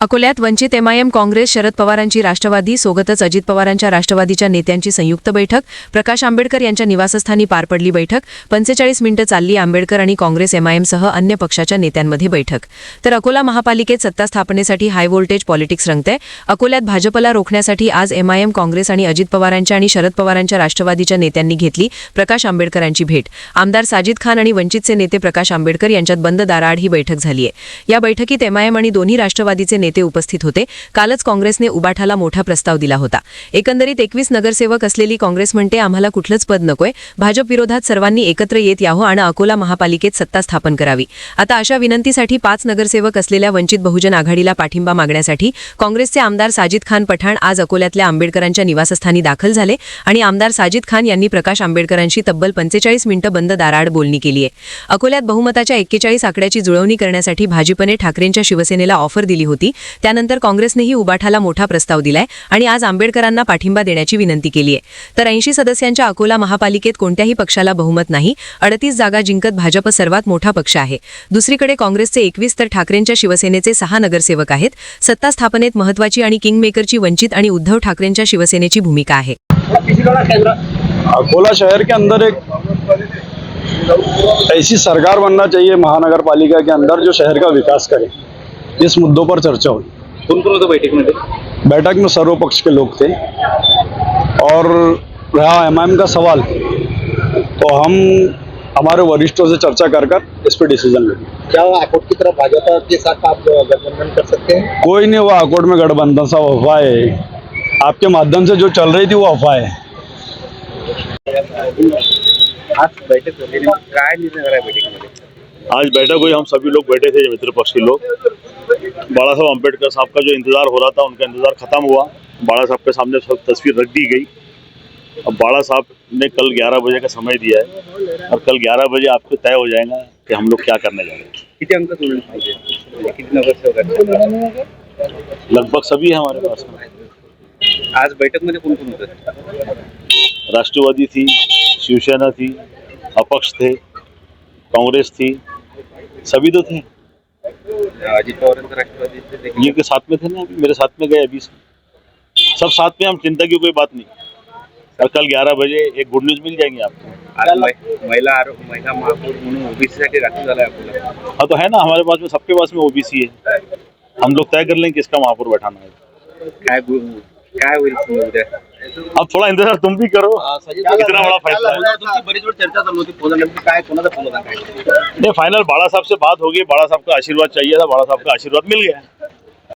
अकोल्यात वंचित एमआयएम काँग्रेस शरद पवारांची राष्ट्रवादी सोबतच अजित पवारांच्या राष्ट्रवादीच्या नेत्यांची संयुक्त बैठक प्रकाश आंबेडकर यांच्या निवासस्थानी पार पडली बैठक पंचेचाळीस मिनिटं चालली आंबेडकर आणि काँग्रेस एमआयएमसह अन्य पक्षाच्या नेत्यांमध्ये बैठक. तर अकोला महापालिकेत सत्ता स्थापनेसाठी हाय व्होल्टेज पॉलिटिक्स रंगते अकोल्यात भाजपला रोखण्यासाठी आज एमआयएम काँग्रेस आणि अजित पवारांच्या आणि शरद पवारांच्या राष्ट्रवादीच्या नेत्यांनी घेतली प्रकाश आंबेडकरांची भेट. आमदार साजिद खान आणि वंचितचे नेते प्रकाश आंबेडकर यांच्यात बंद दाराआड ही बैठक झाली आहे या बैठकीत एमआयएम आणि दोन्ही राष्ट्रवादीचे नेते उपस्थित होते. कालच काँग्रेसने उबाठाला मोठा प्रस्ताव दिला होता. एकंदरीत एकवीस नगरसेवक असलेली काँग्रेस म्हणते आम्हाला कुठलंच पद नकोय. भाजप विरोधात सर्वांनी एकत्र येत यावं आणि अकोला महापालिकेत सत्ता स्थापन करावी. आता अशा विनंतीसाठी पाच नगरसेवक असलेल्या वंचित बहुजन आघाडीला पाठिंबा मागण्यासाठी काँग्रेसचे आमदार साजिद खान पठाण आज अकोल्यातल्या आंबेडकरांच्या निवासस्थानी दाखल झाले आणि आमदार साजिद खान यांनी प्रकाश आंबेडकरांशी तब्बल पंचेचाळीस मिनिटं बंद दाराआड बोलणी केली आहे. अकोल्यात बहुमताच्या एक्केचाळीस आकड्याची जुळवणी करण्यासाठी भाजपने ठाकरेंच्या शिवसेनेला ऑफर दिली होती. त्यानंतर काँग्रेसनेही उबाठाला मोठा प्रस्ताव दिलाय आणि आज आंबेडकरांना पाठिंबा देण्याची विनंती केली आहे. तर ऐंशी सदस्यांच्या अकोला महापालिकेत कोणत्याही पक्षाला बहुमत नाही. अडतीस जागा जिंकत भाजप सर्वात मोठा पक्ष आहे. दुसरीकडे काँग्रेसचे एकवीस तर ठाकरेंच्या शिवसेनेचे सहा नगरसेवक आहेत. सत्ता स्थापनेत महत्वाची आणि किंगमेकरची वंचित आणि उद्धव ठाकरेंच्या शिवसेनेची भूमिका आहे. अकोला शहर के अंदर एक ऐसी सरकार बनना चाहिए महानगर पालिका के अंदर जो शहर का विकास करे। इस मुद्दों पर चर्चा हुई। कोण कोण होतं बैठकीमध्ये बैठक में सर्व पक्ष के लोग थे और रहा एम का सवाल। तो हम हमारे वरिष्ठों से चर्चा कर कर इस पर डिसीज़न लेंगे क्या अकोट की तरफ़ भाजपा के साथ आप गठबंधन कर सकते हैं? कोई नहीं वो अकोट में गठबंधन सब अफवाह है। आपके माध्यम से जो चल रही थी वो अफवाह है। आज बैठक झाली काय निर्णय आज बैठक हुई हम सभी लोग बैठे थे मित्र पक्ष के लोग। बाला साहब अंबेडकर साहब का जो इंतज़ार हो रहा था उनका इंतज़ार खत्म हुआ। बाला साहब के सामने सब तस्वीर रख दी गई। अब बाला साहब ने कल 11 बजे का समय दिया है और कल 11 बजे आपको तय हो जाएगा कि हम लोग क्या करने जा रहे हैं? लगभग सभी है हमारे पास। में आज बैठकमध्ये कोण कोण होतं राष्ट्रवादी थी शिवसेना थी अपक्ष थे कांग्रेस थी सभी तो थे। अजित पवारांचं राष्ट्रवादीचे देखील ये के साथ में थे ना? अभी मेरे साथ में गए अभी सब साथ में हम चिंता की कोई बात नहीं। और कल 11 बजे एक गुड न्यूज़ मिल जाएँगे आपको। महिला महिला महापौर ओबीसी साठी हाँ तो है ना हमारे पास में सबके पास में ओबीसी है। हम लोग तय कर लेंगे किसका महापौर बैठाना है। काय काय होईल उद्या अब थोड़ा इंतजार तुम भी करो। इतना बड़ा फैसला नहीं फाइनल बाड़ा साहब से बात होगी बाड़ा साहब का आशीर्वाद चाहिए था बाड़ा साहब का आशीर्वाद मिल गया।